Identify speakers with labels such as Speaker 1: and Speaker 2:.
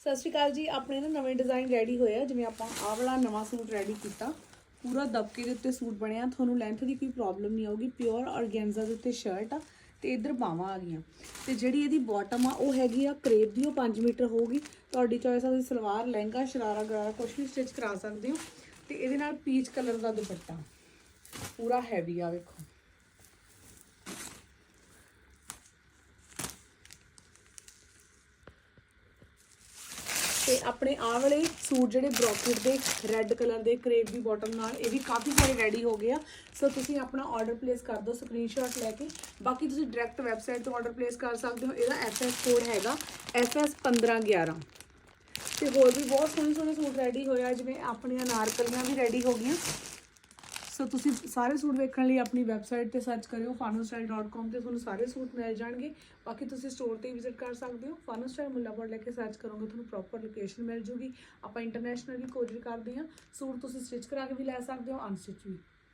Speaker 1: ਸਤਿ ਸ਼੍ਰੀ ਅਕਾਲ ਜੀ, ਆਪਣੇ ਨਾ ਨਵੇਂ ਡਿਜ਼ਾਈਨ ਰੈਡੀ ਹੋਏ ਆ, ਜਿਵੇਂ ਆਪਾਂ ਆਹ ਵਾਲਾ ਨਵਾਂ ਸੂਟ ਰੈਡੀ ਕੀਤਾ। ਪੂਰਾ ਦਬਕੇ ਦੇ ਉੱਤੇ ਸੂਟ ਬਣਿਆ, ਤੁਹਾਨੂੰ ਲੈਂਥ ਦੀ ਕੋਈ ਪ੍ਰੋਬਲਮ ਨਹੀਂ ਆਊਗੀ ਪਿਓਰ ਆਰਗੈਂਜ਼ਾ ਦੇ ਉੱਤੇ ਸ਼ਰਟ ਆ, ਤੇ ਇਧਰ ਬਾਹਾਂ ਆ ਗਈਆਂ। ਤੇ ਜਿਹੜੀ ਇਹਦੀ ਬਾਟਮ ਆ, ਉਹ ਹੈਗੀ ਆ ਕਰੇਪ ਦੀ, ਉਹ 5 ਮੀਟਰ ਹੋਊਗੀ। ਤੁਹਾਡੀ ਚੋਇਸ ਆ ਤੁਸੀਂ ਸਲਵਾਰ, ਲਹਿੰਗਾ, ਸ਼ਰਾਰਾ ਗਰਾਰਾ ਕੁਝ ਵੀ ਸਟਿਚ ਕਰਾ ਸਕਦੇ ਹੋ। ਤੇ ਇਹਦੇ ਨਾਲ ਪੀਚ ਕਲਰ ਦਾ ਦੁਪੱਟਾ। ਪੂਰਾ ਹੈਵੀ ਆ, ਵੇਖੋ। ਤੇ ਆਪਣੇ ਆਹ ਵਾਲੇ ਸੂਟ ਜਿਹੜੇ ਬ੍ਰੋਕੇਟ ਦੇ ਰੈੱਡ ਕਲਰ ਦੇ ਕਰੇਪ ਦੀ ਬਾਟਮ ਨਾਲ, ਇਹ ਵੀ ਕਾਫੀ ਸਾਰੇ ਰੈਡੀ ਹੋ ਗਏ ਆ। ਸੋ ਤੁਸੀਂ ਆਪਣਾ ਆਰਡਰ ਪਲੇਸ ਕਰ ਦਿਓ ਸਕਰੀਨਸ਼ਾਟ ਲੈ ਕੇ। ਬਾਕੀ ਤੁਸੀਂ ਡਾਇਰੈਕਟ ਵੈਬਸਾਈਟ ਤੋਂ ਆਰਡਰ ਪਲੇਸ ਕਰ ਸਕਦੇ ਹੋ। ਇਹਦਾ ਐਫਐਸ ਕੋਡ ਹੈਗਾ FS1511 ਤੇ ਹੋਰ ਵੀ ਬਹੁਤ ਸੋਹਣੇ ਸੋਹਣੇ ਸੂਟ ਰੈਡੀ ਹੋਏ ਆ, ਜਿਵੇਂ ਆਪਣੀਆਂ ਨਾਰਕਲੀਆਂ ਵੀ ਰੈਡੀ ਹੋ ਗਈਆਂ। ਸੋ ਤੁਸੀਂ ਸਾਰੇ ਸੂਟ ਵੇਖਣ ਲਈ ਆਪਣੀ ਵੈਬਸਾਈਟ ਤੇ ਸਰਚ ਕਰਿਓ fanostyle.com ਤੇ ਤੁਹਾਨੂੰ ਸਾਰੇ ਸੂਟ ਮਿਲ ਜਾਣਗੇ। ਬਾਕੀ ਤੁਸੀਂ ਸਟੋਰ ਤੇ ਵਿਜ਼ਿਟ ਕਰ ਸਕਦੇ ਹੋ। ਫਾਨੋਸਟਾਈਲ ਮੁੱਲਾਪੁਰ ਲੈ ਕੇ ਸਰਚ ਕਰੋਗੇ, ਤੁਹਾਨੂੰ ਪ੍ਰੋਪਰ ਲੋਕੇਸ਼ਨ ਮਿਲ ਜੂਗੀ। ਆਪਾਂ ਇੰਟਰਨੈਸ਼ਨਲ ਵੀ ਕੋਰੀਅਰ ਕਰਦੇ ਹਾਂ। ਸੂਟ ਤੁਸੀਂ ਸਟਿਚ ਕਰਾ ਕੇ ਵੀ ਲੈ ਸਕਦੇ ਹੋ ਅਨਸਟਿਚ ਵੀ।